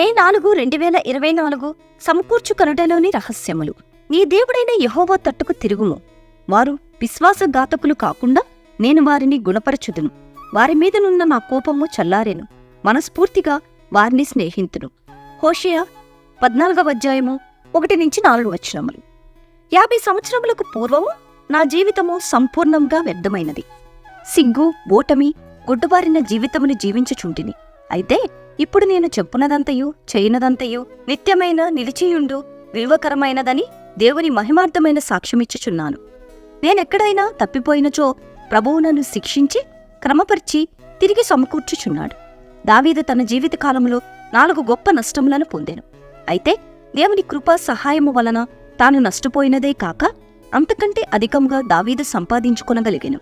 మే నాలుగు రెండు వేల ఇరవై నాలుగు సమకూర్చు కనుటలోని రహస్యములు. నీ దేవుడైన యహోవో తట్టుకు తిరుగుము. వారు విశ్వాసఘాతకులు కాకుండా నేను వారిని గుణపరచుదును. వారి మీద నున్న నా కోపము చల్లారెను. మనస్ఫూర్తిగా వారిని స్నేహితును. హోషయ పద్నాలుగవ అధ్యాయము ఒకటి నుంచి నాలుగు వచనములు. యాభై సంవత్సరములకు పూర్వము నా జీవితము సంపూర్ణంగా వ్యర్థమైనది. సిగ్గు ఓటమి గుడ్డుబారిన జీవితమును జీవించుచుంటిని. అయితే ఇప్పుడు నేను చెప్పునదంతయు చేయనదంతయు నిత్యమైన నిలిచియుండు విలువకరమైనదని దేవుని మహిమార్థమైన సాక్ష్యమిచ్చుచున్నాను. నేనెక్కడైనా తప్పిపోయినచో ప్రభువు నన్ను శిక్షించి క్రమపరిచి తిరిగి సమకూర్చుచున్నాడు. దావీదు తన జీవితకాలంలో నాలుగు గొప్ప నష్టములను పొందాను. అయితే దేవుని కృపా సహాయము వలన తాను నష్టపోయినదే కాక అంతకంటే అధికంగా దావీదు సంపాదించుకొనగలిగాను.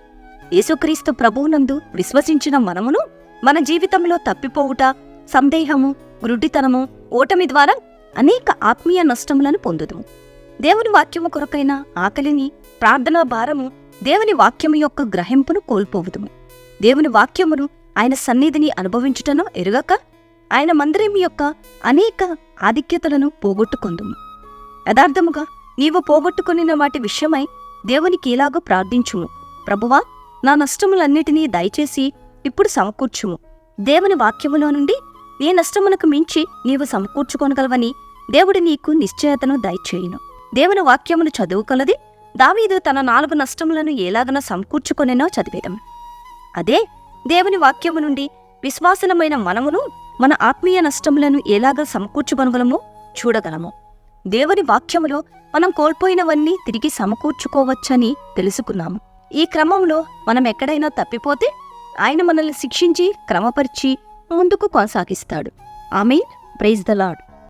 యేసుక్రీస్తు ప్రభువునందు విశ్వసించిన మనమును మన జీవితంలో తప్పిపోవుట సందేహము గ్రుడ్డితనము ఓటమి ద్వారా అనేక ఆత్మీయ నష్టములను పొందుదుము. దేవుని వాక్యము కొరకైన ఆకలిని ప్రార్థనా భారము దేవుని వాక్యము యొక్క గ్రహింపును కోల్పోవుదుము. దేవుని వాక్యమును ఆయన సన్నిధిని అనుభవించుటను ఎరుగక ఆయన మందిరం యొక్క అనేక ఆధిక్యతలను పోగొట్టుకొందుము. యథార్థముగా నీవు పోగొట్టుకునిన వాటి విషయమై దేవునికి ఇలాగో ప్రార్థించుము. ప్రభువా నా నష్టములన్నిటినీ దయచేసి ఇప్పుడు సమకూర్చుము. దేవుని వాక్యములో నుండి నీ నష్టమునకు మించి నీవు సమకూర్చుకొనగలవని దేవుడు నీకు నిశ్చయతను దయచేయును. దేవుని వాక్యమును చదువుకొలది దావీదు తన నాలుగు నష్టములను ఎలాగన సమకూర్చుకొనెనో చదివేదం. అదే దేవుని వాక్యము నుండి విశ్వాసనమైన మనమును మన ఆత్మీయ నష్టములను ఎలాగ సమకూర్చుకొనగలమో చూడగలము. దేవుని వాక్యములో మనం కోల్పోయినవన్నీ తిరిగి సమకూర్చుకోవచ్చని తెలుసుకున్నాము. ఈ క్రమంలో మనం ఎక్కడైనా తప్పిపోతే ఆయన మనల్ని శిక్షించి క్రమపరిచి ముందుకు కొనసాగిస్తాడు. ఆమె ప్రైజ్ ద లాడ్